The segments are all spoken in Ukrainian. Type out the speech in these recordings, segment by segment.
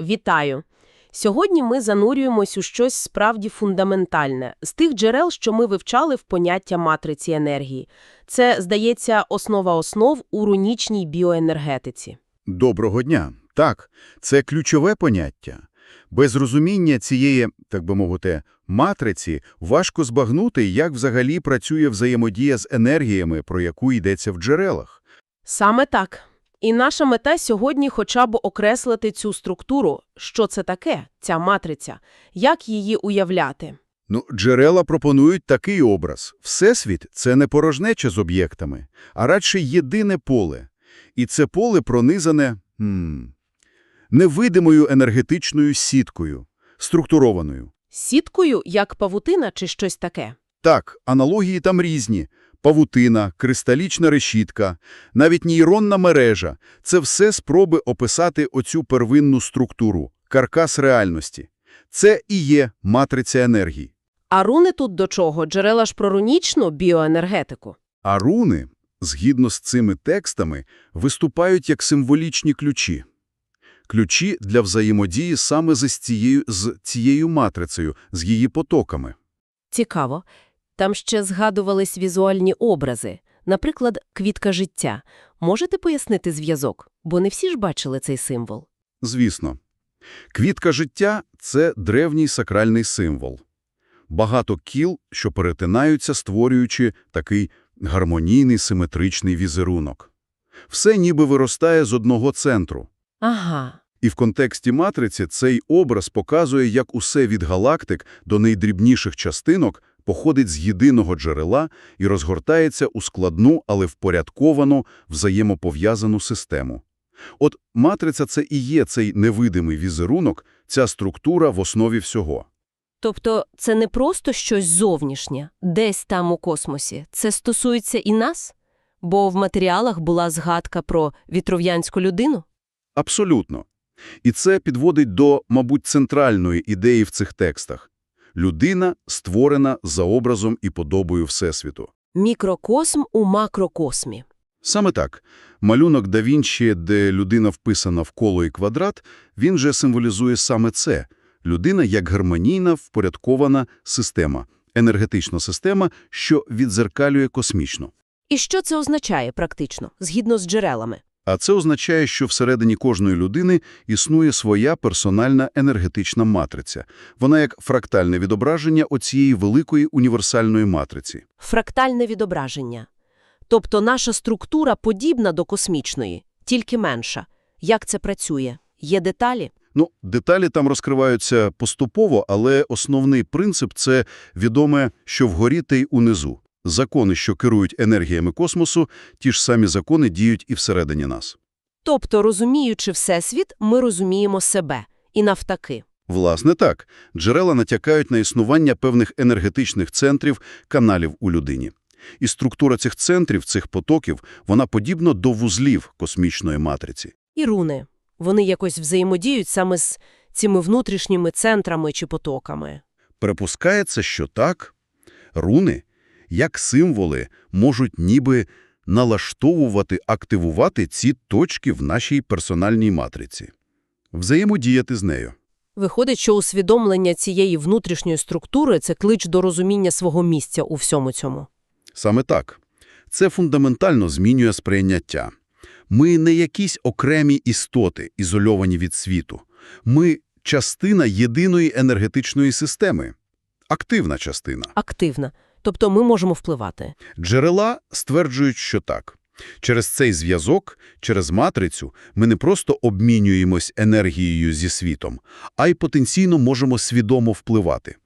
Вітаю! Сьогодні ми занурюємось у щось справді фундаментальне з тих джерел, що ми вивчали в поняття матриці енергії. Це, здається, основа основ у рунічній біоенергетиці. Доброго дня. Так, це ключове поняття. Без розуміння цієї, так би мовити, матриці важко збагнути, як взагалі працює взаємодія з енергіями, про яку йдеться в джерелах. Саме так. І наша мета сьогодні хоча б окреслити цю структуру, що це таке, ця матриця, як її уявляти. Ну, джерела пропонують такий образ. Всесвіт – це не порожнеча з об'єктами, а радше єдине поле. І це поле пронизане хм, невидимою енергетичною сіткою, структурованою. Сіткою, як павутина чи щось таке. Так, аналогії там різні. Павутина, кристалічна решітка, навіть нейронна мережа – це все спроби описати оцю первинну структуру, каркас реальності. Це і є матриця енергії. А руни тут до чого? Джерела ж про рунічну біоенергетику. А руни, згідно з цими текстами, виступають як символічні ключі. Ключі для взаємодії саме з цією, з цією матрицею, з її потоками. Цікаво. Там ще згадувались візуальні образи. Наприклад, квітка життя. Можете пояснити зв'язок? Бо не всі ж бачили цей символ. Звісно. Квітка життя – це древній сакральний символ. Багато кіл, що перетинаються, створюючи такий гармонійний симетричний візерунок. Все ніби виростає з одного центру. Ага. І в контексті матриці цей образ показує, як усе від галактик до найдрібніших частинок походить з єдиного джерела і розгортається у складну, але впорядковану, взаємопов'язану систему. От матриця – це і є цей невидимий візерунок, ця структура в основі всього. Тобто це не просто щось зовнішнє, десь там у космосі. Це стосується і нас? Бо в матеріалах була згадка про вітров'янську людину? Абсолютно. І це підводить до, мабуть, центральної ідеї в цих текстах. Людина створена за образом і подобою Всесвіту. Мікрокосм у макрокосмі. Саме так. Малюнок да Вінчі, де людина вписана в коло і квадрат, він же символізує саме це. Людина як гармонійна, впорядкована система, енергетична система, що відзеркалює космічно. І що це означає практично, згідно з джерелами? А це означає, що всередині кожної людини існує своя персональна енергетична матриця. Вона як фрактальне відображення оцієї великої універсальної матриці. Фрактальне відображення. Тобто наша структура подібна до космічної, тільки менша. Як це працює? Є деталі? Ну, деталі там розкриваються поступово, але основний принцип – це відоме, що вгорі те й унизу. Закони, що керують енергіями космосу, ті ж самі закони діють і всередині нас. Тобто, розуміючи Всесвіт, ми розуміємо себе. І навтаки. Власне так, джерела натякають на існування певних енергетичних центрів, каналів у людині. І структура цих центрів, цих потоків, вона подібна до вузлів космічної матриці. І руни. Вони якось взаємодіють саме з цими внутрішніми центрами чи потоками. Припускається, що так, руни, як символи, можуть ніби налаштовувати, активувати ці точки в нашій персональній матриці. Взаємодіяти з нею. Виходить, що усвідомлення цієї внутрішньої структури – це клич до розуміння свого місця у всьому цьому. Саме так. Це фундаментально змінює сприйняття. Ми не якісь окремі істоти, ізольовані від світу. Ми – частина єдиної енергетичної системи. Активна частина. Активна. Тобто ми можемо впливати. Джерела стверджують, що так. Через цей зв'язок, через матрицю, ми не просто обмінюємось енергією зі світом, а й потенційно можемо свідомо впливати,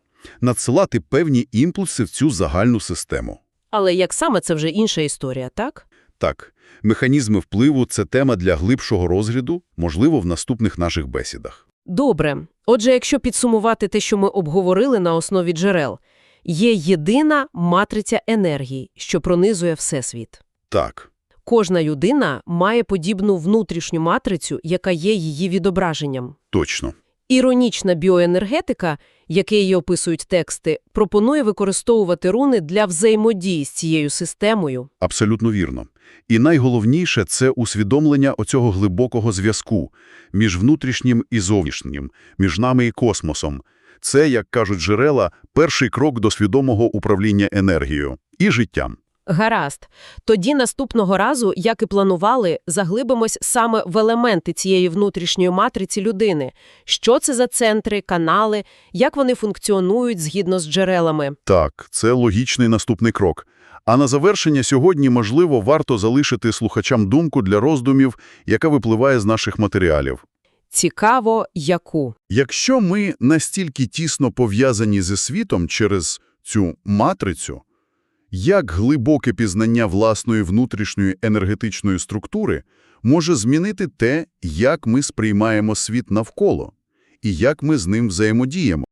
надсилати певні імпульси в цю загальну систему. Але як саме це вже інша історія, так? Так, механізми впливу – це тема для глибшого розгляду, можливо, в наступних наших бесідах. Добре. Отже, якщо підсумувати те, що ми обговорили на основі джерел, є єдина матриця енергії, що пронизує Всесвіт. Так, Кожна людина має подібну внутрішню матрицю, яка є її відображенням. точно. Іронічна біоенергетика, як її описують тексти, пропонує використовувати руни для взаємодії з цією системою. Абсолютно вірно. І найголовніше – це усвідомлення оцього глибокого зв'язку між внутрішнім і зовнішнім, між нами і космосом. Це, як кажуть джерела, перший крок до свідомого управління енергією і життям. Гаразд. Тоді наступного разу, як і планували, заглибимось саме в елементи цієї внутрішньої матриці людини. Що це за центри, канали, як вони функціонують згідно з джерелами. Так, це логічний наступний крок. А на завершення сьогодні, можливо, варто залишити слухачам думку для роздумів, яка випливає з наших матеріалів. Цікаво, яку. Якщо ми настільки тісно пов'язані зі світом через цю матрицю, як глибоке пізнання власної внутрішньої енергетичної структури може змінити те, як ми сприймаємо світ навколо і як ми з ним взаємодіємо?